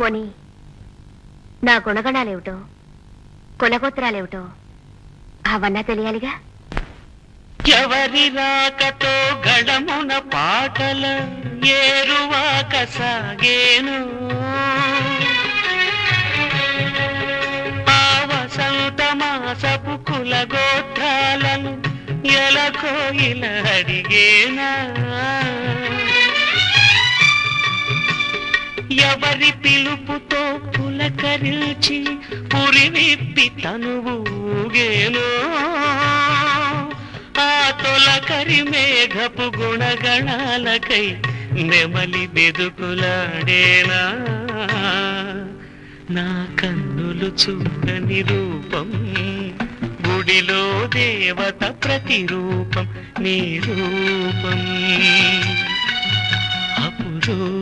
పోనీ నా గుణగణాలేమిటో కులగోత్రాలేమిటో అవన్నా తెలియాలిగా? ఎవరి రాకతో గడమున పాటల ఏరువాక సాగేను? ఆ వసంత మాసపు కుల గోత్రాలను ఎలకో ఇలా అడిగేనా? ఎవరి పిలుపుతో పులకరించి పురి విప్పి తనువు ఊగేను. ఆ తొలకరి మేఘపు గుణగణాలకై నెమలి బెదుకులాడేనా? నా కన్నులు చూడని రూపం గుడిలో దేవత ప్రతిరూపం నీ రూపం. అపురూ